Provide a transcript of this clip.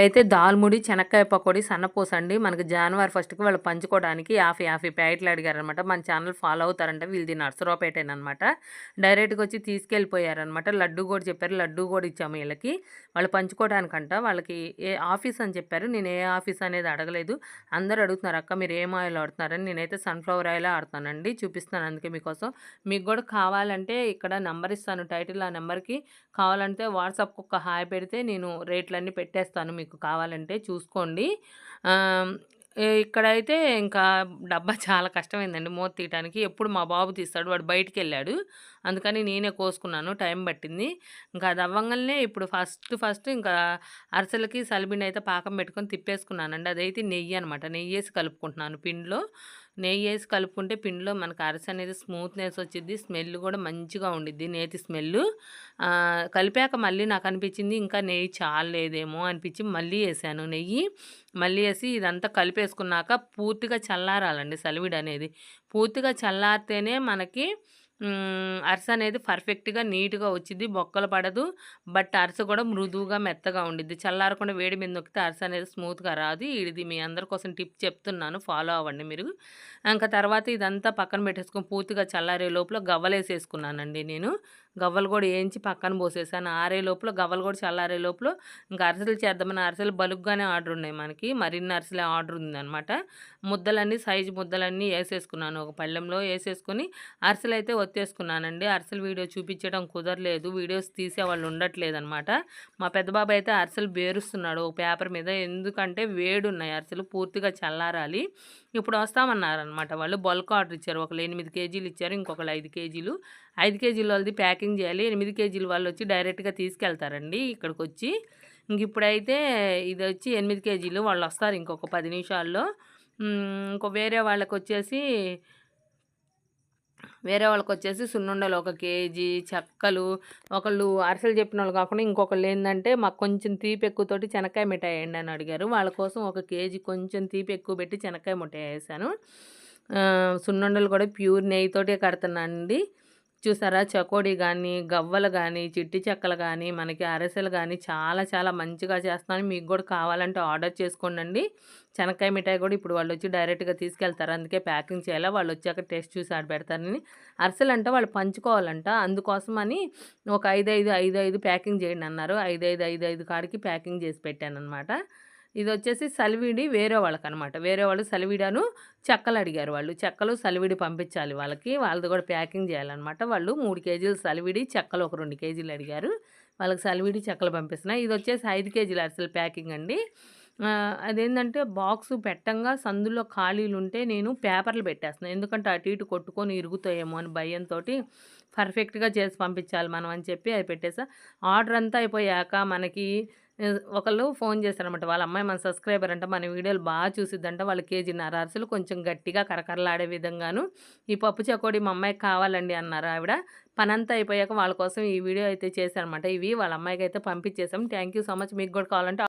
అయితే దాల్ముడి చెనక్కాయ పకోడీ సన్నపూస అండి మనకి జనవరి ఫస్ట్కి వాళ్ళు పంచుకోవడానికి యాభై యాభై ప్యాకెట్లు అడిగారనమాట మన ఛానల్ ఫాలో అవుతారంట. వీళ్ళది నర్సరావుపేటేనమాట డైరెక్ట్గా వచ్చి తీసుకెళ్ళిపోయారనమాట లడ్డు కూడా చెప్పారు. లడ్డు కూడా ఇచ్చాము వీళ్ళకి. వాళ్ళు పంచుకోవడానికంట. వాళ్ళకి ఏ ఆఫీస్ అని చెప్పారు. నేను ఏ ఆఫీస్ అనేది అడగలేదు. అందరూ అడుగుతున్నారు అక్క మీరు ఏం ఆయిల్ ఆడుతున్నారని నేనైతే సన్ఫ్లవర్ ఆయిల్ ఆడుతానండి చూపిస్తాను అందుకే మీకోసం. మీకు కూడా కావాలంటే ఇక్కడ నెంబర్ ఇస్తాను. టైటిల్ ఆ నెంబర్కి. కావాలంటే వాట్సాప్కి ఒక హాయ్ పెడితే నేను రేట్లన్నీ పెట్టేస్తాను మీకు. కావాలంటే చూసుకోండి. ఇక్కడైతే ఇంకా డబ్బా చాలా కష్టమైందండి మూత తీయటానికి. ఎప్పుడు మా బాబు తీస్తాడు వాడు బయటికి వెళ్ళాడు అందుకని నేనే కోసుకున్నాను టైం పట్టింది. ఇంకా అది అవ్వంగానే ఇప్పుడు ఫస్ట్ ఫస్ట్ ఇంకా అరసలకి సలిబిండి అయితే పాకం పెట్టుకొని తిప్పేసుకున్నానండి. అదైతే నెయ్యి అనమాట నెయ్యి వేసి కలుపుకుంటున్నాను పిండిలో. నెయ్యి వేసి కలుపుకుంటే పిండిలో మనకు అరస అనేది స్మూత్నెస్ వచ్చింది స్మెల్ కూడా మంచిగా ఉండిద్ది నేతి స్మెల్. కలిపాక మళ్ళీ నాకు అనిపించింది ఇంకా నెయ్యి చాలేదేమో అనిపించి మళ్ళీ వేసాను నెయ్యి. మళ్ళీ వేసి ఇదంతా కలిపేసుకున్నాక పూర్తిగా చల్లారాలండి సలివిడి అనేది పూర్తిగా చల్లారితేనే మనకి అరస అనేది పర్ఫెక్ట్గా నీట్గా వచ్చింది బొక్కలు పడదు. బట్ అరస కూడా మృదువుగా మెత్తగా ఉండిద్ది. చల్లారకుండా వేడి మీద నొక్కితే అరస అనేది స్మూత్గా రాదు. ఇది మీ అందరి కోసం టిప్ చెప్తున్నాను. ఫాలో అవ్వండి మీరు. ఇంకా తర్వాత ఇదంతా పక్కన పెట్టేసుకొని పూర్తిగా చల్లారే లోపల గవ్వలేసేసుకున్నానండి నేను. గవ్వలు కూడా వేయించి పక్కన పోసేసాను. ఆరే లోపల గవ్వలు కూడా చల్లారే లోపల ఇంకా అరిసెలు చేద్దామని అరిసెలు బలుగ్గానే ఆర్డర్ ఉన్నాయి మనకి. మరిన్ని అరిసెలే ఆర్డర్ ఉందనమాట ముద్దలన్నీ సైజు ముద్దలన్నీ వేసేసుకున్నాను. ఒక పళ్ళెంలో వేసేసుకొని అరిసెలు అయితే ఒత్తేసుకున్నానండి. అరిసెలు వీడియో చూపించడం కుదరలేదు. వీడియోస్ తీసేవాళ్ళు ఉండట్లేదు అనమాట మా పెద్ద అయితే అరిసెలు బేరుస్తున్నాడు ఒక పేపర్ మీద ఎందుకంటే వేడున్నాయి అరిసెలు పూర్తిగా చల్లారాలి. ఇప్పుడు వస్తామన్నారనమాట వాళ్ళు. బల్క్ ఆర్డర్ ఇచ్చారు. ఒకళ్ళు ఎనిమిది కేజీలు ఇచ్చారు. ఇంకొకళ్ళు ఐదు కేజీలు. ఐదు కేజీల వాళ్ళది ప్యాకింగ్ చేయాలి. ఎనిమిది కేజీల వాళ్ళు వచ్చి డైరెక్ట్గా తీసుకెళ్తారండి ఇక్కడికి వచ్చి ఇంక ఇప్పుడైతే ఇది వచ్చి ఎనిమిది కేజీలు వాళ్ళు వస్తారు ఇంకొక పది నిమిషాల్లో. ఇంకో వేరే వాళ్ళకి వచ్చేసి వేరే వాళ్ళకి వచ్చేసి సున్నుండలు ఒక కేజీ చెక్కలు ఒకళ్ళు అరసలు చెప్పిన వాళ్ళు కాకుండా ఇంకొకళ్ళు ఏంటంటే మాకు కొంచెం తీపి ఎక్కువతోటి చెనక్కాయ మిఠాయి వేయండి అని అడిగారు. వాళ్ళ కోసం ఒక కేజీ కొంచెం తీపి ఎక్కువ పెట్టి చెనక్కాయ మిఠాయి వేసాను. సున్నుండలు కూడా ప్యూర్ నెయ్యితోటే కడుతున్నానండి. చూసారా? చకోడీ కానీ గవ్వలు కానీ చిట్టి చెక్కలు కానీ మనకి అరసెలు కానీ చాలా చాలా మంచిగా చేస్తాను మీకు కూడా కావాలంటే ఆర్డర్ చేసుకోండి శనక్కాయ మిఠాయి కూడా ఇప్పుడు వాళ్ళు వచ్చి డైరెక్ట్గా తీసుకెళ్తారు. అందుకే ప్యాకింగ్ చేయాలా? వాళ్ళు వచ్చాక టేస్ట్ చూసి ఆడ పెడతారని అరసెలు అంటే వాళ్ళు పంచుకోవాలంట. అందుకోసమని ఒక ఐదు ఐదు ఐదు ఐదు ప్యాకింగ్ చేయండి అన్నారు. ఐదు ఐదు ఐదు ఐదు కాడికి ప్యాకింగ్ చేసి పెట్టాను అనమాట ఇది వచ్చేసి సలివిడి వేరే వాళ్ళకి అనమాట వేరే వాళ్ళు సలివిడను చెక్కలు అడిగారు వాళ్ళు. చెక్కలు సలివిడి పంపించాలి వాళ్ళకి. వాళ్ళది కూడా ప్యాకింగ్ చేయాలన్నమాట వాళ్ళు. మూడు కేజీలు సలివిడి చెక్కలు ఒక రెండు కేజీలు అడిగారు. వాళ్ళకి సలివిడి చెక్కలు పంపిస్తున్నాయి ఇది వచ్చేసి ఐదు కేజీలు అసలు ప్యాకింగ్ అండి. అదేంటంటే బాక్స్ పెట్టంగా సందులో ఖాళీలు ఉంటే నేను పేపర్లు పెట్టేస్తున్నాను ఎందుకంటే అటు ఇటు కొట్టుకొని ఇరుగుతాయేమో అని భయంతో పర్ఫెక్ట్గా చేసి పంపించాలి మనం అని చెప్పి అది పెట్టేసా. ఆర్డర్ అంతా అయిపోయాక మనకి ఒకళ్ళు ఫోన్ చేశారనమాట వాళ్ళ అమ్మాయి మన సబ్స్క్రైబర్ అంట మన వీడియోలు బాగా చూసిద్దంట. వాళ్ళు కేజీన్నర అరసలు కొంచెం గట్టిగా కరకరలాడే విధంగాను ఈ పప్పు చకోడి మా అమ్మాయికి కావాలండి అన్నారు ఆవిడ. పనంతా అయిపోయాక వాళ్ళ కోసం ఈ వీడియో అయితే చేశారనమాట ఇవి వాళ్ళ అమ్మాయికి అయితే పంపించేసాం థ్యాంక్ యూ సో మచ్. మీకు కూడా కావాలంటే